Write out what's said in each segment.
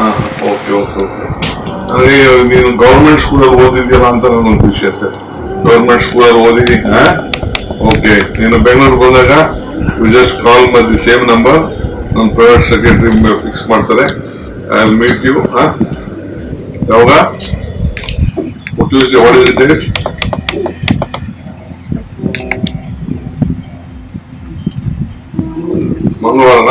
Okay okay okay ನನಗೆ ನೀನು government ಸ್ಕೂಲಲ್ಲಿ ಓದಿದ್ಯಲ್ಲ ಅಂತ ನನಗೊಂದು ಖುಷಿ ಅಷ್ಟೇ. ಗೌರ್ಮೆಂಟ್ ಸ್ಕೂಲಲ್ಲಿ ಓದಿ ಓಕೆ ನೀನು ಬೆಂಗಳೂರು ಬಂದಾಗ ಯು ಜಸ್ಟ್ ಕಾಲ್ ಮಾಡಿ ದಿ ಸೇಮ್ ನಂಬರ್ ನನ್ನ ಪ್ರೈವೇಟ್ ಸೆಕ್ರೆಟರಿ ಫಿಕ್ಸ್ ಮಾಡ್ತಾರೆ. ಐ ವಿಲ್ ಮೀಟ್ ಯು ಹಾಂ? ಯಾವಾಗ? ಟ್ಯೂಸ್ಡೇ ವಾಟ್ ಇಸ್ ಡೇಟ್ ಮಂಗಳವಾರ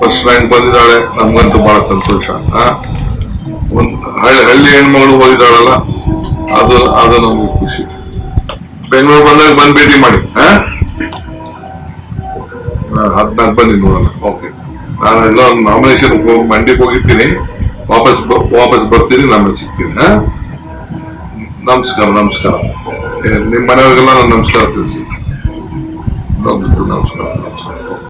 ಫಸ್ಟ್ ರ್ಯಾಂಕ್ ಬಂದಿದ್ದಾಳೆ, ನಮ್ಗಂತೂ ಬಹಳ ಸಂತೋಷ ಒಂದ್ ಹಳ್ಳಿ ಹಳ್ಳಿ ಹೆಣ್ಮಗಳು ಓದಿದಾಳಲ್ಲ ಅದು ಅದು ನಮ್ಗೆ ಖುಷಿ. ಬೆಂಗಳೂರು ಬಂದಾಗ ಬಂದು ಭೇಟಿ ಮಾಡಿ ಹದಿನಾಲ್ಕು ಬಂದಿ ನೋಡೋಣ, ಓಕೆ. ನಾನು ಎಲ್ಲ ನಾಮಿನೇಷನ್ ಮಂಡಿಗೆ ಹೋಗಿರ್ತೀನಿ, ವಾಪಸ್ ವಾಪಸ್ ಬರ್ತೀನಿ ನಾನು ಸಿಗ್ತೀನಿ ಹಾ ನಮಸ್ಕಾರ ನಮಸ್ಕಾರ. ನಿಮ್ಮ ಮನೆಯವ್ರಿಗೆಲ್ಲ ನಾನು ನಮಸ್ಕಾರ ತಿಳಿಸಿ ನಮಸ್ಕಾರ ನಮಸ್ಕಾರ.